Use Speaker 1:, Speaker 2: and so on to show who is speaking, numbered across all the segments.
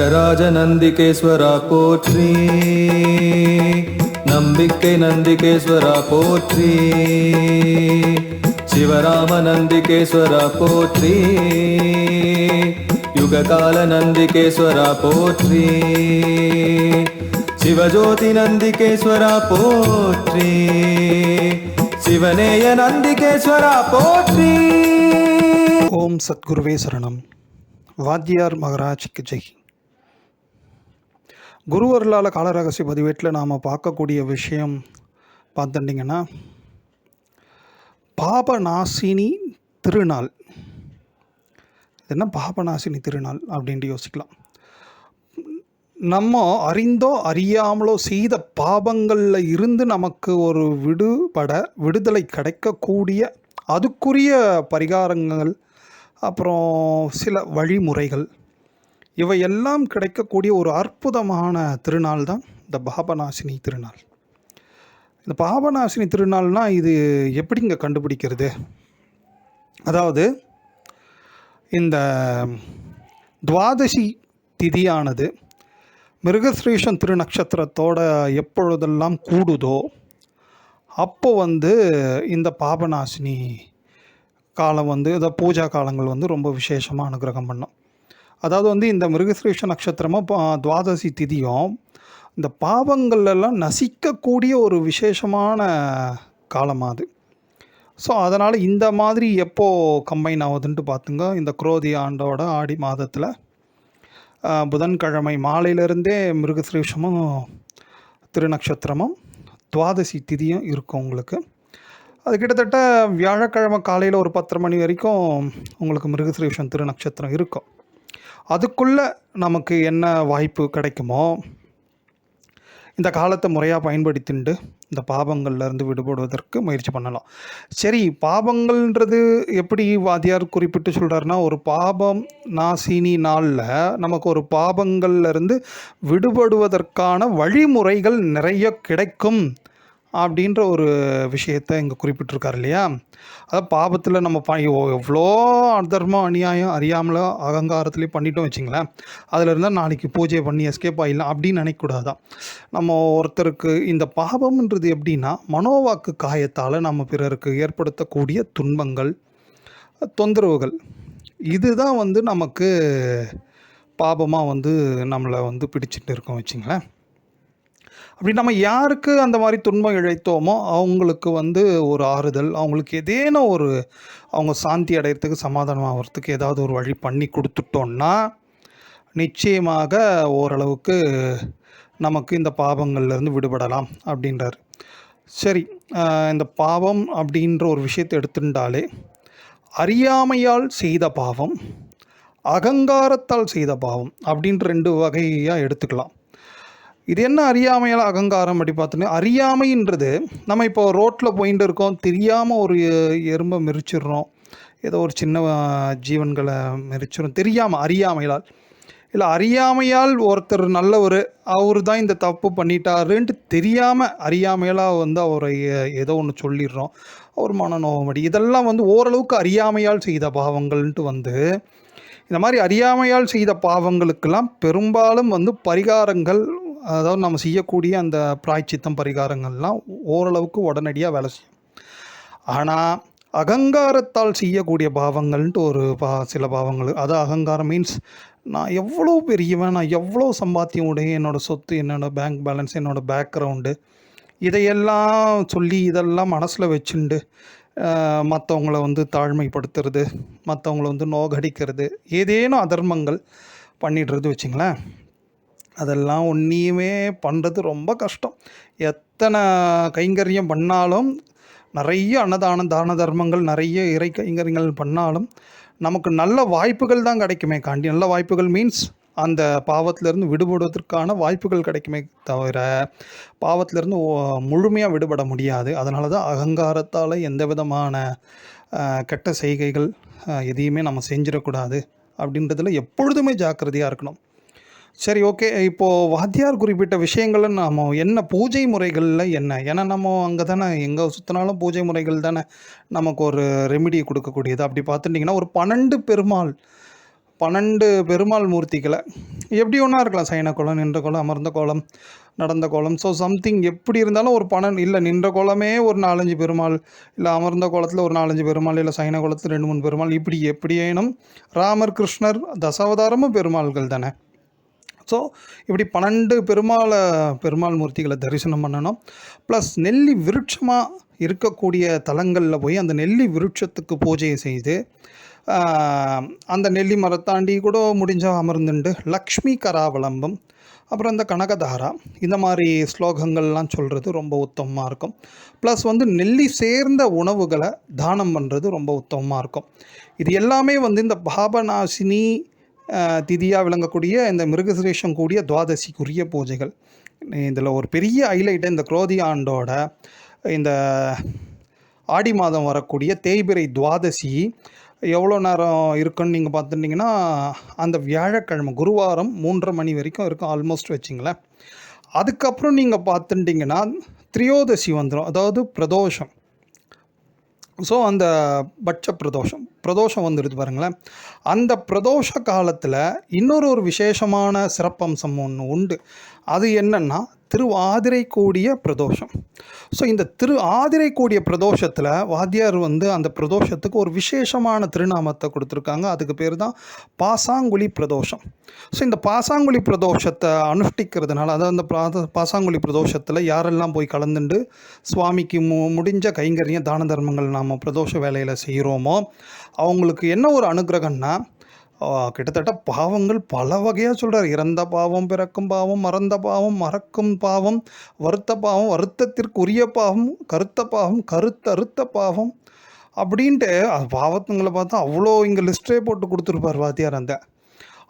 Speaker 1: நடராஜ நந்திகேஸ்வரா போற்றி. நம்பிக்கை நந்திகேஸ்வரா போற்றி. சிவராம நந்திகேஸ்வரா போற்றி. யுககால நந்திகேஸ்வரா போற்றி. சிவஜோதி நந்திகேஸ்வரா போற்றி. சிவனேய நந்திகேஸ்வரா போற்றி.
Speaker 2: ஓம் சத்குருவே சரணம். வாத்தியார் மகராஜ்க்கு ஜெய். குருவர்களால் காலரகசிய பதிவேட்டில் நாம் பார்க்கக்கூடிய விஷயம் பார்த்துட்டிங்கன்னா பாபநாசினி திருநாள். இது என்ன பாபநாசினி திருநாள் அப்படின்ட்டு யோசிக்கலாம். நம்ம அறிந்தோ அறியாமலோ செய்த பாபங்களில் இருந்து நமக்கு ஒரு விடுபட விடுதலை கிடைக்கக்கூடிய அதுக்குரிய பரிகாரங்கள் அப்புறம் சில வழிமுறைகள் இவையெல்லாம் கிடைக்கக்கூடிய ஒரு அற்புதமான திருநாள் தான் இந்த பாபநாசினி திருநாள். இந்த பாபநாசினி திருநாள்னா இது எப்படிங்க கண்டுபிடிக்கிறது? அதாவது இந்த துவாதசி திதியானது மிருகஸ்ரீஷன் திருநக்ஷத்திரத்தோட எப்பொழுதெல்லாம் கூடுதோ அப்போ வந்து இந்த பாபநாசினி காலம் வந்து இந்த பூஜா காலங்கள் வந்து ரொம்ப விசேஷமாக அனுகிரகம் பண்ணும். அதாவது வந்து இந்த மிருகஸ்ரீஷ நட்சத்திரமும் துவாதசி திதியும் இந்த பாவங்கள்லாம் நசிக்கக்கூடிய ஒரு விசேஷமான காலமாக அது. ஸோ அதனால் இந்த மாதிரி எப்போது கம்பைன் ஆகுதுன்ட்டு பார்த்துங்க இந்த குரோதி ஆண்டோட ஆடி மாதத்தில் புதன்கிழமை மாலையிலேருந்தே மிருகசிரேஷமும் திருநக்ஷத்திரமும் துவாதசி திதியும் இருக்கும் உங்களுக்கு. அது கிட்டத்தட்ட வியாழக்கிழமை காலையில் ஒரு பத்தரை மணி வரைக்கும் உங்களுக்கு மிருகசிரேஷம் திருநக்ஷத்திரம் இருக்கும். அதுக்குள்ளே நமக்கு என்ன வாய்ப்பு கிடைக்குமோ இந்த காலத்தை முறையாக பயன்படுத்திண்டு இந்த பாபங்கள்லேருந்து விடுபடுவதற்கு முயற்சி பண்ணலாம். சரி பாபங்கள்ன்றது எப்படி வாத்தியார் குறிப்பிட்டு சொல்கிறாருன்னா ஒரு பாபம் நாசினி நாளில் நமக்கு ஒரு பாபங்கள்லேருந்து விடுபடுவதற்கான வழிமுறைகள் நிறைய கிடைக்கும். அப்படின்ற ஒரு விஷயத்தை இங்கே குறிப்பிட்டிருக்கார் இல்லையா? அதாவது பாபத்தில் நம்ம ப எவ்வளோ அதர்மம் அநியாயம் அறியாமலோ அகங்காரத்துலேயும் பண்ணிட்டோம் வச்சிங்களேன். அதில் இருந்தால் நாளைக்கு பூஜை பண்ணி எஸ்கேப் ஆகிடலாம் அப்படின்னு நினைக்கக்கூடாதான். நம்ம ஒருத்தருக்கு இந்த பாபம்ன்றது எப்படின்னா மனோவாக்கு காயத்தால் நம்ம பிறருக்கு ஏற்படுத்தக்கூடிய துன்பங்கள் தொந்தரவுகள். இதுதான் வந்து நமக்கு பாபமாக வந்து நம்மளை வந்து பிடிச்சிட்டு இருக்கோம் வச்சிங்களேன். அப்படி நம்ம யாருக்கு அந்த மாதிரி துன்பம் இழைத்தோமோ அவங்களுக்கு வந்து ஒரு ஆறுதல் அவங்களுக்கு ஏதேனும் ஒரு அவங்க சாந்தி அடையிறதுக்கு சமாதானம் ஆகிறதுக்கு ஏதாவது ஒரு வழி பண்ணி கொடுத்துட்டோம்னா நிச்சயமாக ஓரளவுக்கு நமக்கு இந்த பாவங்கள்லேருந்து விடுபடலாம் அப்படின்றார். சரி இந்த பாவம் அப்படின்ற ஒரு விஷயத்தை எடுத்துட்டாலே அறியாமையால் செய்த பாவம் அகங்காரத்தால் செய்த பாவம் அப்படின்ற ரெண்டு வகையாக எடுத்துக்கலாம். இது என்ன அறியாமையால் அகங்காரம் அப்படி பார்த்தோன்னா அறியாமைன்றது நம்ம இப்போ ரோட்டில் போயிட்டு இருக்கோம் தெரியாமல் ஒரு எறும்பை மெரிச்சிடுறோம் ஏதோ ஒரு சின்ன ஜீவன்களை மெரிச்சிடும் தெரியாமல் அறியாமையால். இல்லை அறியாமையால் ஒருத்தர் நல்லவர் அவர் தான் இந்த தப்பு பண்ணிட்டாருன்ட்டு தெரியாமல் அறியாமையெல்லாம் வந்து அவரை ஏதோ ஒன்று சொல்லிடுறோம். அவர் மனநோவமடி இதெல்லாம் வந்து ஓரளவுக்கு அறியாமையால் செய்த பாவங்கள்ன்ட்டு வந்து இந்த மாதிரி அறியாமையால் செய்த பாவங்களுக்கெல்லாம் பெரும்பாலும் வந்து பரிகாரங்கள் அதாவது நம்ம செய்யக்கூடிய அந்த பிராய்ச்சித்தம் பரிகாரங்கள்லாம் ஓரளவுக்கு உடனடியாக வேலை செய்யும். ஆனால் அகங்காரத்தால் செய்யக்கூடிய பாவங்கள்ன்ட்டு ஒரு பா சில பாவங்கள். அது அகங்காரம் மீன்ஸ் நான் எவ்வளோ பெரியவன் நான் எவ்வளோ சம்பாத்தியம் உடைய என்னோடய சொத்து என்னோடய பேங்க் பேலன்ஸ் என்னோடய பேக்ரவுண்டு இதையெல்லாம் சொல்லி இதெல்லாம் மனசில் வச்சுண்டு மற்றவங்கள வந்து தாழ்மைப்படுத்துறது மற்றவங்கள வந்து நோகடிக்கிறது ஏதேனும் அதர்மங்கள் பண்ணிடுறது வச்சுங்களேன். அதெல்லாம் ஒன்றையுமே பண்ணுறது ரொம்ப கஷ்டம். எத்தனை கைங்கரியம் பண்ணாலும் நிறைய அன்னதானம் தான தர்மங்கள் நிறைய இறை கைங்கரியங்கள் பண்ணாலும் நமக்கு நல்ல வாய்ப்புகள் தான் கிடைக்குமே காண்டி நல்ல வாய்ப்புகள் மீன்ஸ் அந்த பாவத்திலிருந்து விடுபடுவதற்கான வாய்ப்புகள் கிடைக்குமே தவிர பாவத்திலிருந்து முழுமையாக விடுபட முடியாது. அதனால தான் அகங்காரத்தால் எந்த விதமான கெட்ட செய்கைகள் எதையுமே நம்ம செஞ்சிடக்கூடாது அப்படின்றதுல எப்பொழுதுமே ஜாக்கிரதையாக இருக்கணும். சரி ஓகே. இப்போது வாத்தியார் குறிப்பிட்ட விஷயங்களை நாம் என்ன பூஜை முறைகளில் என்ன? ஏன்னா நம்ம அங்கே தானே எங்கே சுற்றினாலும் பூஜை முறைகள் தானே நமக்கு ஒரு ரெமிடி கொடுக்கக்கூடியது. அப்படி பார்த்துட்டிங்கன்னா ஒரு பன்னெண்டு பெருமாள் பன்னெண்டு பெருமாள் மூர்த்திகளை எப்படி ஒன்றா இருக்கலாம்? சைன கோலம் நின்ற கோலம் அமர்ந்த கோலம் நடந்த கோலம். ஸோ சம்திங் எப்படி இருந்தாலும் ஒரு பன்னெண்டு இல்லை நின்ற கோலமே ஒரு நாலஞ்சு பெருமாள் இல்லை அமர்ந்த கோலத்தில் ஒரு நாலஞ்சு பெருமாள் இல்லை சைன கோலத்தில் ரெண்டு மூணு பெருமாள். இப்படி எப்படியேனும் ராமர் கிருஷ்ணர் தசாவதாரமும் பெருமாள்கள் தானே. ஸோ இப்படி பன்னெண்டு பெருமாளை பெருமாள் மூர்த்திகளை தரிசனம் பண்ணணும். ப்ளஸ் நெல்லி விருட்சமாக இருக்கக்கூடிய தலங்களில் போய் அந்த நெல்லி விருட்சத்துக்கு பூஜை செய்து அந்த நெல்லி மரத்தாண்டி கூட முடிஞ்சால் அமர்ந்துண்டு. லக்ஷ்மி கராவலம்பம் அப்புறம் இந்த கனகதாரா இந்த மாதிரி ஸ்லோகங்கள்லாம் சொல்கிறது ரொம்ப உத்தமமாக இருக்கும். ப்ளஸ் வந்து நெல்லி சேர்ந்த உணவுகளை தானம் பண்ணுறது ரொம்ப உத்தமமாக இருக்கும். இது எல்லாமே வந்து இந்த பாபநாசினி திதியாக விளங்கக்கூடிய இந்த மிருகசிரேஷம் கூடிய துவாதசிக்குரிய பூஜைகள். இதில் ஒரு பெரிய ஹைலைட்டு இந்த குரோதி ஆண்டோட இந்த ஆடி மாதம் வரக்கூடிய தேய்பிறை துவாதசி எவ்வளோ நேரம் இருக்குன்னு நீங்கள் பார்த்துட்டிங்கன்னா அந்த வியாழக்கிழமை குருவாரம் மூன்றரை மணி வரைக்கும் இருக்கும் ஆல்மோஸ்ட் வச்சிங்களேன். அதுக்கப்புறம் நீங்கள் பார்த்துட்டிங்கன்னா திரியோதசி வந்துடும் அதாவது பிரதோஷம். ஸோ அந்த பட்ச பிரதோஷம் பிரதோஷம் வந்துடுது பாருங்களேன். அந்த பிரதோஷ காலத்தில் இன்னொரு ஒரு விசேஷமான சிறப்பம்சம் ஒன்று உண்டு. அது என்னென்னா திருவாதிரை கூடிய பிரதோஷம். ஸோ இந்த திரு ஆதிரை கூடிய பிரதோஷத்தில் வாத்தியார் வந்து அந்த பிரதோஷத்துக்கு ஒரு விசேஷமான திருநாமத்தை கொடுத்துருக்காங்க. அதுக்கு பேர் தான் பாசாங்குழி பிரதோஷம். ஸோ இந்த பாசாங்குழி பிரதோஷத்தை அனுஷ்டிக்கிறதுனால அதாவது அந்த பாசாங்குழி பிரதோஷத்தில் யாரெல்லாம் போய் கலந்துண்டு சுவாமிக்கு மு முடிஞ்ச கைங்கரியம் தான தர்மங்கள் நாம் பிரதோஷ வேலையில் செய்கிறோமோ அவங்களுக்கு என்ன ஒரு அனுகிரகம்னா கிட்டத்தட்ட பாவங்கள் பல வகையாக சொல்கிறார் இறந்த பாவம் பிறக்கும் பாவம் மறந்த பாவம் மறக்கும் பாவம் வருத்த பாவம் வருத்தத்திற்குரிய பாவம் கருத்த பாவம் கருத்தறுத்த பாவம் அப்படின்ட்டு அது பாவத்துங்களை பார்த்தா அவ்வளோ இங்கே லிஸ்ட்டே போட்டு கொடுத்துருப்பார் வாத்தியார் அந்த.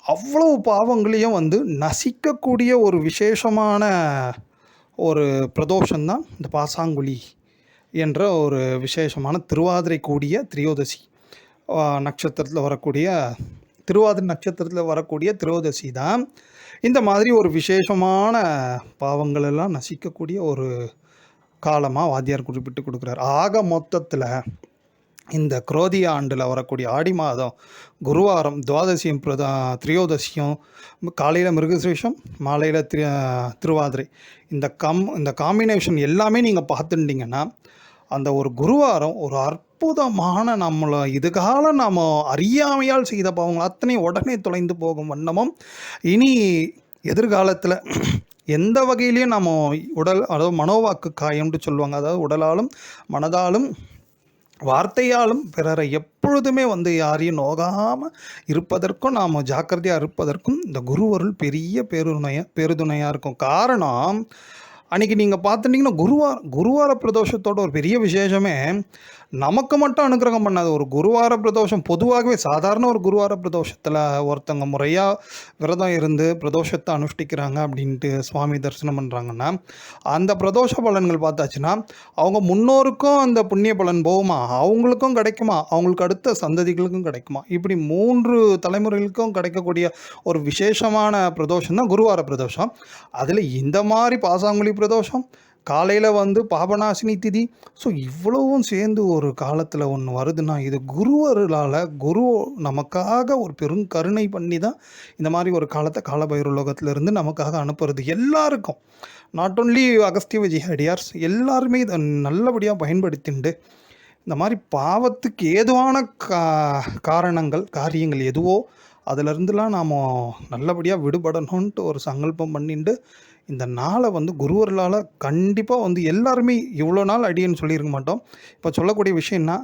Speaker 2: அவ்வளோ பாவங்களையும் வந்து நசிக்கக்கூடிய ஒரு விசேஷமான ஒரு பிரதோஷம்தான் இந்த பாசாங்குழி என்ற ஒரு விசேஷமான திருவாதிரை கூடிய திரியோதசி நட்சத்திரத்தில் வரக்கூடிய திருவாதிரை நட்சத்திரத்தில் வரக்கூடிய திரோதசி தான். இந்த மாதிரி ஒரு விசேஷமான பாவங்கள் எல்லாம் நசிக்கக்கூடிய ஒரு காலமாக வாத்தியார் குறிப்பிட்டு கொடுக்குறார். ஆக மொத்தத்தில் இந்த குரோதி ஆண்டில் வரக்கூடிய ஆடி மாதம் குருவாரம் துவாதசியும் பிரதா திரியோதசியும் காலையில் மிருகசேஷம் மாலையில் திரு திருவாதிரை. இந்த கம் இந்த காம்பினேஷன் எல்லாமே நீங்கள் பார்த்துட்டிங்கன்னா அந்த ஒரு குருவாரம் ஒரு அற்புதமான நம்மளை இதுகால நாம் அறியாமையால் செய்த பாவங்கள். அத்தனையும் உடனே தொலைந்து போகும் வண்ணமும். இனி எதிர்காலத்தில் எந்த வகையிலையும் நம்ம உடல் அதாவது மனோவாக்கு காயம்னு சொல்லுவாங்க. அதாவது உடலாலும் மனதாலும் வார்த்தையாலும் பிறரை எப்பொழுதுமே வந்து யாரையும் நோகாமல் இருப்பதற்கும் நாம் ஜாக்கிரதையாக இருப்பதற்கும் இந்த குருவருள் பெரிய பேருணைய பேருதுணையாக இருக்கும். காரணம் அன்றைக்கி நீங்கள் பார்த்துட்டிங்கன்னா குருவார குருவார பிரதோஷத்தோட ஒரு பெரிய விசேஷமே. நமக்கு மட்டும் அனுகிரகம் பண்ணாது. ஒரு குருவார பிரதோஷம் பொதுவாகவே சாதாரண ஒரு குருவார பிரதோஷத்தில் ஒருத்தங்க முறையாக விரதம் இருந்து பிரதோஷத்தை அனுஷ்டிக்கிறாங்க அப்படின்ட்டு சுவாமி தரிசனம் பண்ணுறாங்கன்னா அந்த பிரதோஷ பலன்கள் பார்த்தாச்சுன்னா அவங்க முன்னோருக்கும் அந்த புண்ணிய பலன் போகுமா? அவங்களுக்கும் கிடைக்குமா? அவங்களுக்கு அடுத்த சந்ததிகளுக்கும் கிடைக்குமா? இப்படி மூன்று தலைமுறைகளுக்கும் கிடைக்கக்கூடிய ஒரு விசேஷமான பிரதோஷம் தான் குருவார பிரதோஷம். அதில் இந்த மாதிரி பாசாங்குழி பிரதோஷம் காலையில் வந்து பாபநாசினி திதி. ஸோ இவ்வளவும் சேர்ந்து ஒரு காலத்தில் ஒன்று வருதுன்னா இது குருவருளால் குரு நமக்காக ஒரு பெரும் கருணை பண்ணி தான் இந்த மாதிரி ஒரு காலத்தை காலபைரலோகத்திலிருந்து நமக்காக அனுப்புறது எல்லாருக்கும். நாட் ஒன்லி அகஸ்திய விஜயடியார்ஸ் எல்லாருமே இதை நல்லபடியாக பயன்படுத்திண்டு இந்த மாதிரி பாவத்துக்கு ஏதுவான கா காரணங்கள் காரியங்கள் எதுவோ அதிலிருந்துலாம் நாம் நல்லபடியாக விடுபடணுன்ட்டு ஒரு சங்கல்பம் பண்ணிட்டு இந்த நாளை வந்து குருவர்களால் கண்டிப்பாக வந்து எல்லாருமே இவ்வளோ நாள் அடியேன்னு சொல்லியிருக்க மாட்டோம். இப்போ சொல்லக்கூடிய விஷயம்னா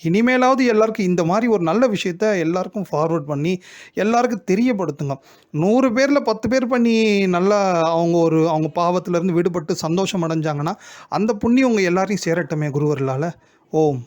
Speaker 2: இனிமேலாவது எல்லாருக்கும் இந்த மாதிரி ஒரு நல்ல விஷயத்த எல்லாருக்கும் ஃபார்வர்ட் பண்ணி எல்லாருக்கும் தெரியப்படுத்துங்க. நூறு பேரில் பத்து பேர் பண்ணி நல்லா அவங்க ஒரு அவங்க பாவத்திலேருந்து விடுபட்டு சந்தோஷம் அடைஞ்சாங்கன்னா அந்த புண்ணியம் உங்கள் எல்லாரையும் சேரட்டுமே குருவர்களால். ஓம்.